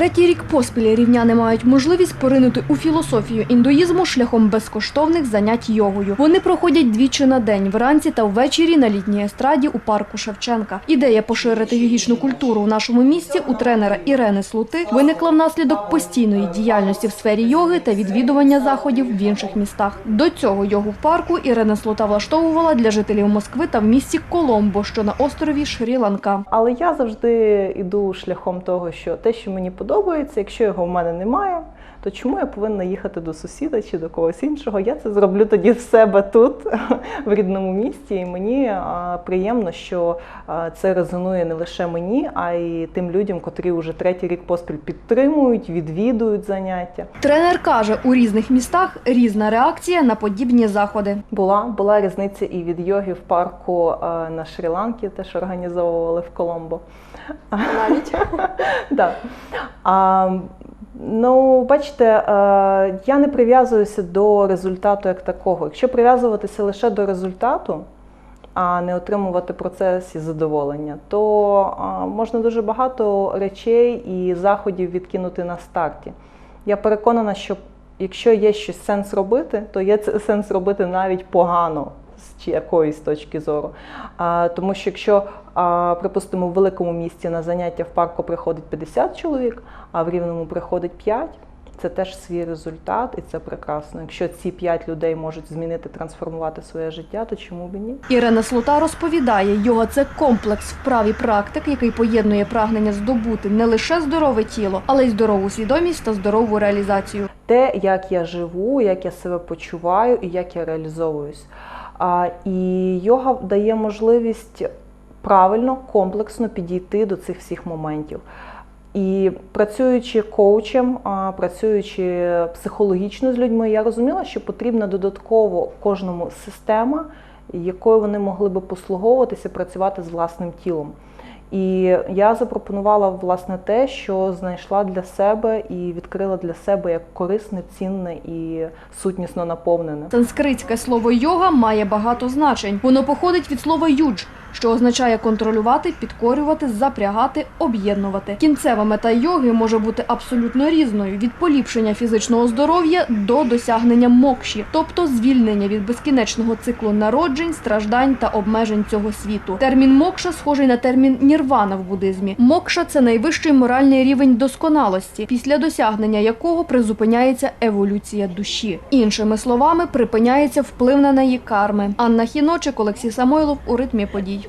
Третій рік поспіль рівняни мають можливість поринути у філософію індуїзму шляхом безкоштовних занять йогою. Вони проходять двічі на день, вранці та ввечері на літній естраді у парку Шевченка. Ідея поширити йогічну культуру у нашому місті у тренера Ірени Слути виникла внаслідок постійної діяльності в сфері йоги та відвідування заходів в інших містах. До цього йогу в парку Ірена Слута влаштовувала для жителів Москви та в місті Коломбо, що на острові Шрі-Ланка. Але я завжди йду шляхом того, що те, що мені подобається, якщо його в мене немає, то чому я повинна їхати до сусіда чи до когось іншого? Я це зроблю тоді в себе тут, в рідному місті. І мені приємно, що це резонує не лише мені, а й тим людям, котрі вже третій рік поспіль підтримують, відвідують заняття. Тренер каже, у різних містах різна реакція на подібні заходи. Була була різниця і від йоги в парку на Шрі-Ланкі, теж організовували в Коломбо. Навіть Да. А, ну, бачите, е, я не прив'язуюся до результату як такого. Якщо прив'язуватися лише до результату, а не отримувати в процесі задоволення, то можна дуже багато речей і заходів відкинути на старті. Я переконана, що якщо є щось сенс робити, то є сенс робити навіть погано з якоїсь точки зору. А, тому що якщо, а, припустимо, в великому місті на заняття в парку приходить 50 чоловік, а в рівному приходить 5, це теж свій результат, і це прекрасно. Якщо ці 5 людей можуть змінити, трансформувати своє життя, то чому б і ні? Ірина Слута розповідає, йога це комплекс вправ і практик, який поєднує прагнення здобути не лише здорове тіло, але й здорову свідомість та здорову реалізацію. те, як я живу, як я себе почуваю і як я реалізовуюсь. І йога дає можливість правильно, комплексно підійти до цих всіх моментів. І працюючи коучем, працюючи психологічно з людьми, я розуміла, що потрібна додатково кожному система, якою вони могли би послуговуватися, працювати з власним тілом. І я запропонувала власне те, що знайшла для себе і відкрила для себе як корисне, цінне і сутнісно наповнене. Санскритське слово йога має багато значень. Воно походить від слова юдж, що означає контролювати, підкорювати, запрягати, об'єднувати. Кінцева мета йоги може бути абсолютно різною: від поліпшення фізичного здоров'я до досягнення мокші, тобто звільнення від безкінечного циклу народжень, страждань та обмежень цього світу. Термін мокша схожий на термін нірвана в буддизмі. Мокша це найвищий моральний рівень досконалості, після досягнення якого призупиняється еволюція душі. Іншими словами, припиняється вплив на неї карми. Анна Хіночик, Олексій Самойлов у ритмі подій.